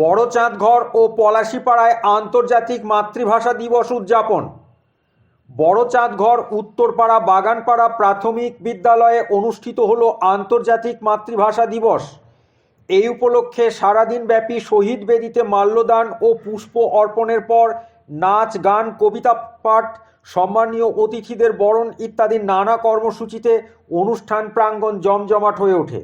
বড়চাঁদঘর ও পলাশীপাড়ায় আন্তর্জাতিক মাতৃভাষা দিবস উদযাপন। বড়চাঁদঘর উত্তরপাড়া বাগানপাড়া প্রাথমিক বিদ্যালয়ে অনুষ্ঠিত হলো আন্তর্জাতিক মাতৃভাষা দিবস। এই উপলক্ষে সারাদিনব্যাপী শহীদ বেদিতে মাল্যদান ও পুষ্প অর্পণের পর নাচ, গান, কবিতা পাঠ, সম্মানীয় অতিথিদের বরণ ইত্যাদি নানা কর্মসূচিতে অনুষ্ঠান প্রাঙ্গণ জমজমাট হয়ে ওঠে।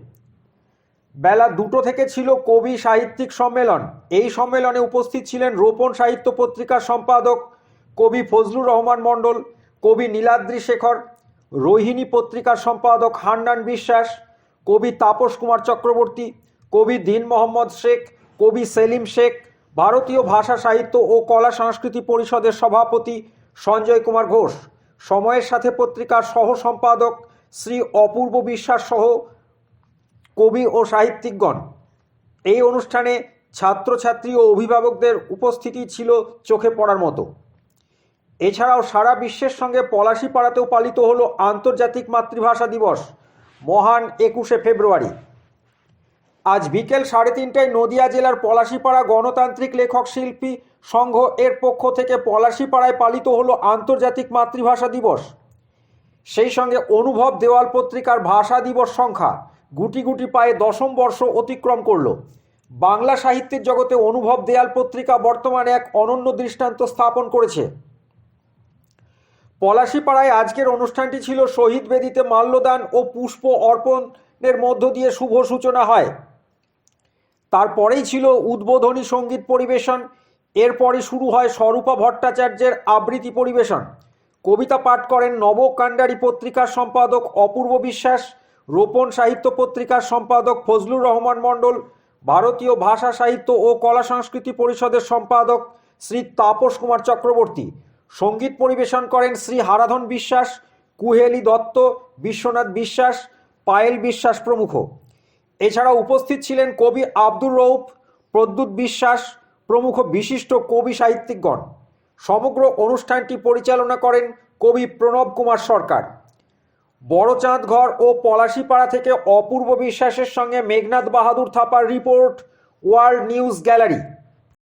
বেলা দুটো থেকে ছিল কবি সাহিত্যিক সম্মেলন। এই সম্মেলনে উপস্থিত ছিলেন রোপণ সাহিত্য পত্রিকার সম্পাদক কবি ফজলুর রহমান মণ্ডল, কবি নীলাদ্রি শেখর, রোহিণী পত্রিকার সম্পাদক হান্নান বিশ্বাস, কবি তাপস কুমার চক্রবর্তী, কবি দিন মোহাম্মদ শেখ, কবি সেলিম শেখ, ভারতীয় ভাষা সাহিত্য ও কলা সংস্কৃতি পরিষদের সভাপতি সঞ্জয় কুমার ঘোষ। সময়ের সাথে পত্রিকার সহ সম্পাদক শ্রী অপূর্ব বিশ্বাস সহ কবি ও সাহিত্যিকগণ। এই অনুষ্ঠানে ছাত্রছাত্রী ও অভিভাবকদের উপস্থিতি ছিল চোখে পড়ার মতো। এছাড়াও সারা বিশ্বের সঙ্গে পলাশীপাড়াতেও পালিত হলো আন্তর্জাতিক মাতৃভাষা দিবস, মহান একুশে ফেব্রুয়ারি। আজ বিকেল সাড়ে তিনটায় নদিয়া জেলার পলাশীপাড়া গণতান্ত্রিক লেখক শিল্পী সংঘ এর পক্ষ থেকে পলাশীপাড়ায় পালিত হলো আন্তর্জাতিক মাতৃভাষা দিবস। সেই সঙ্গে অনুভব দেওয়াল পত্রিকার ভাষা দিবস সংখ্যা গুটি গুটি পায়ে দশম বর্ষ অতিক্রম করল। বাংলা সাহিত্যের জগতে অনুভব দেয়াল পত্রিকা বর্তমানে এক অনন্য দৃষ্টান্ত স্থাপন করেছে। পলাশীপাড়ায় আজকের অনুষ্ঠানটি ছিল শহীদ বেদিতে মাল্যদান ও পুষ্প অর্পণের মধ্য দিয়ে শুভ সূচনা হয়। তারপরেই ছিল উদ্বোধনী সংগীত পরিবেশন এরপরে শুরু হয় স্বরূপা ভট্টাচার্যের আবৃত্তি পরিবেশন। কবিতা পাঠ করেন নবকাণ্ডারী পত্রিকার সম্পাদক অপূর্ব বিশ্বাস রোপণ সাহিত্য পত্রিকার সম্পাদক ফজলুর রহমান মণ্ডল, ভারতীয় ভাষা সাহিত্য ও কলা সংস্কৃতি পরিষদের সম্পাদক শ্রী তাপস কুমার চক্রবর্তী, সংগীত পরিবেশন করেন শ্রী হারাধন বিশ্বাস, কুহেলি দত্ত, বিশ্বনাথ বিশ্বাস, পায়েল বিশ্বাস প্রমুখ। এছাড়া উপস্থিত ছিলেন কবি আব্দুর রৌফ প্রদ্যুৎ বিশ্বাস প্রমুখ বিশিষ্ট কবি সাহিত্যিকগণ। সমগ্র অনুষ্ঠানটি পরিচালনা করেন কবি প্রণব কুমার সরকার। বড়চাঁদঘর ও পলাশীপাড়া থেকে অপূর্ব বিশ্বাসের সঙ্গে Meghnath Bahadur Thapar report world news gallery.